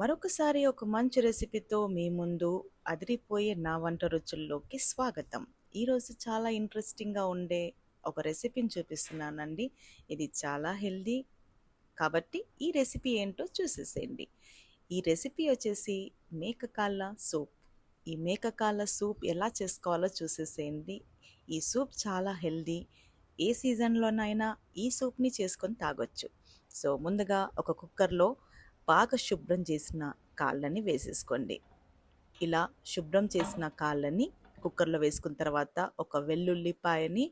మరొకసారి ఒక మంచి రెసిపీతో మీ ముందు అదిరిపోయే నా వంట రుచుల్లోకి స్వాగతం. ఈరోజు చాలా ఇంట్రెస్టింగ్గా ఉండే ఒక రెసిపీని చూపిస్తున్నానండి. ఇది చాలా హెల్దీ కాబట్టి ఈ రెసిపీ ఏంటో చూసేసేయండి. ఈ రెసిపీ వచ్చేసి మేకకాళ్ళ సూప్. ఈ మేకకాళ్ళ సూప్ ఎలా చేసుకోవాలో చూసేసేయండి. ఈ సూప్ చాలా హెల్దీ. ఏ సీజన్లోనైనా ఈ సూప్ని చేసుకొని తాగొచ్చు. సో ముందుగా ఒక కుక్కర్లో బాగా శుభ్రం చేసిన కాళ్ళని వేసేసుకోండి. ఇలా శుభ్రం చేసిన కాళ్ళని కుక్కర్లో వేసుకున్న తర్వాత ఒక వెల్లుల్లిపాయని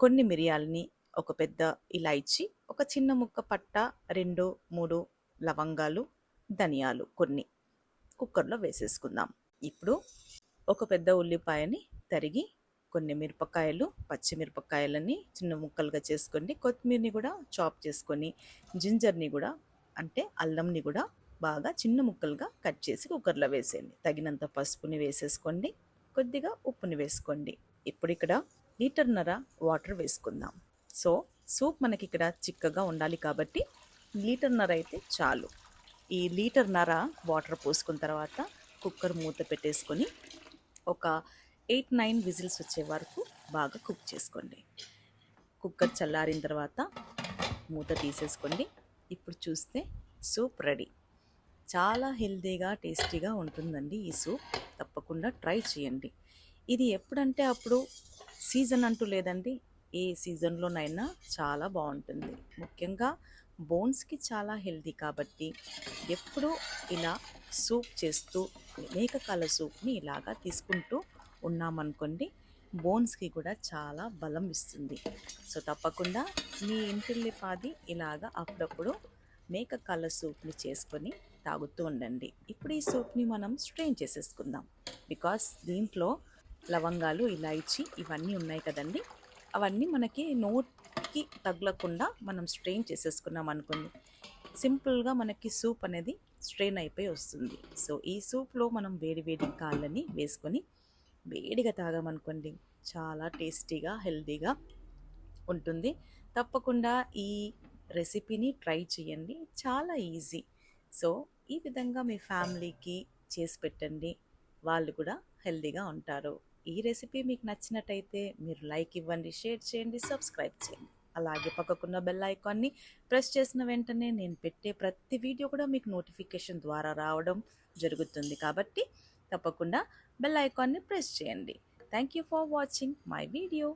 కొన్ని మిరియాలని ఒక పెద్ద ఇలాచి ఒక చిన్న ముక్క పట్ట రెండు మూడు లవంగాలు ధనియాలు కొన్ని కుక్కర్లో వేసేసుకుందాం. ఇప్పుడు ఒక పెద్ద ఉల్లిపాయని తరిగి కొన్ని మిరపకాయలు పచ్చిమిరపకాయలని చిన్న ముక్కలుగా చేసుకోండి కొత్తిమీరని కూడా చాప్ చేసుకొని జింజర్ని కూడా అంటే అల్లంని కూడా బాగా చిన్న ముక్కలుగా కట్ చేసి కుక్కర్లో వేసేయండి. తగినంత పసుపుని వేసేసుకోండి. కొద్దిగా ఉప్పుని వేసుకోండి. ఇప్పుడు ఇక్కడ లీటర్నర వాటర్ వేసుకుందాం. సో సూప్ మనకి ఇక్కడ చిక్కగా ఉండాలి కాబట్టి లీటర్నర అయితే చాలు. ఈ లీటర్నర వాటర్ పోసుకున్న తర్వాత కుక్కర్ మూత పెట్టేసుకొని ఒక ఎయిట్ నైన్ విజిల్స్ వచ్చే వరకు బాగా కుక్ చేసుకోండి. కుక్కర్ చల్లారిన తర్వాత మూత తీసేసుకోండి. ఇప్పుడు చూస్తే సూప్ రెడీ. చాలా హెల్తీగా టేస్టీగా ఉంటుందండి ఈ సూప్. తప్పకుండా ట్రై చేయండి. ఇది ఎప్పుడంటే అప్పుడు సీజన్ అంటూ లేదండి. ఏ సీజన్లోనైనా చాలా బాగుంటుంది. ముఖ్యంగా బోన్స్కి చాలా హెల్తీ కాబట్టి ఎప్పుడూ ఇలా సూప్ చేస్తూ మేకకాల సూప్ని ఇలాగా తీసుకుంటూ ఉన్నామనుకోండి బోన్స్కి కూడా చాలా బలం ఇస్తుంది. సో తప్పకుండా మీ ఇంటిల్లిపాది ఇలాగా అప్పుడప్పుడు మేక కళ్ళ సూప్ని చేసుకొని తాగుతూ ఉండండి. ఇప్పుడు ఈ సూప్ని మనం స్ట్రెయిన్ చేసేసుకుందాం. బికాస్ దీంట్లో లవంగాలు ఇలాయచి ఇవన్నీ ఉన్నాయి కదండి. అవన్నీ మనకి నోట్కి తగలకుండా మనం స్ట్రెయిన్ చేసేసుకున్నాం అనుకోండి సింపుల్గా మనకి సూప్ అనేది స్ట్రెయిన్ అయిపోయి వస్తుంది. సో ఈ సూప్లో మనం వేడి వేడి కాళ్ళని వేసుకొని వేడిగా తాగామనుకోండి చాలా టేస్టీగా హెల్దీగా ఉంటుంది. తప్పకుండా ఈ రెసిపీని ట్రై చేయండి. చాలా ఈజీ. సో ఈ విధంగా మీ ఫ్యామిలీకి చేసి పెట్టండి. వాళ్ళు కూడా హెల్దీగా ఉంటారు. ఈ రెసిపీ మీకు నచ్చినట్టయితే మీరు లైక్ ఇవ్వండి షేర్ చేయండి సబ్స్క్రైబ్ చేయండి. అలాగే పక్కకున్న బెల్ ఐకాన్ని ప్రెస్ చేసిన వెంటనే నేను పెట్టే ప్రతి వీడియో కూడా మీకు నోటిఫికేషన్ ద్వారా రావడం జరుగుతుంది. కాబట్టి తప్పకుండా బెల్ ఐకాన్ని ప్రెస్ చేయండి. Thank you for watching my video